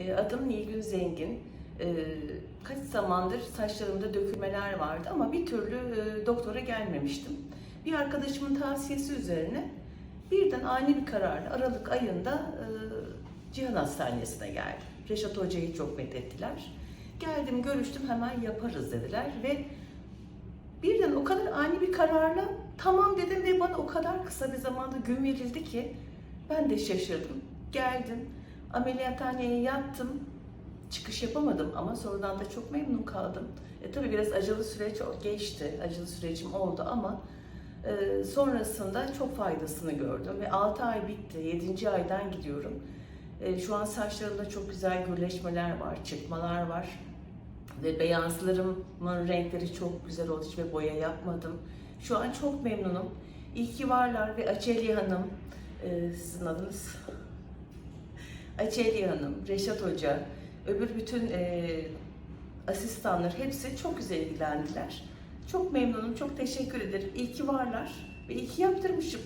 E, adım Nilgün Zengin. E, kaç zamandır saçlarımda dökülmeler vardı ama bir türlü e, doktora gelmemiştim. Bir arkadaşımın tavsiyesi üzerine birden ani bir kararla Aralık ayında Cihan Hastanesi'ne geldim. Reşat Hoca'yı çok methettiler. Geldim, görüştüm, hemen yaparız dediler ve birden o kadar ani bir kararla tamam dedim ve bana o kadar kısa bir zamanda gün verildi ki ben de şaşırdım. Geldim, ameliyathaneye yattım, çıkış yapamadım ama sonradan da çok memnun kaldım. E, tabii biraz acılı süreç geçti, acılı sürecim oldu ama e, sonrasında çok faydasını gördüm ve 6 ay bitti, 7. aydan gidiyorum. E, şu an saçlarımda çok güzel gürleşmeler var, çıkmalar var ve beyazlarımın renkleri çok güzel oldu. Hiçbir boya yapmadım. Şu an çok memnunum. İyi ki varlar ve Açeli Hanım, e, sizin adınız? Açeli Hanım, Reşat Hoca, öbür bütün e, asistanlar hepsi çok güzel ilgilendiler. Çok memnunum, çok teşekkür ederim. İyi ki varlar ve iyi ki yaptırmışım.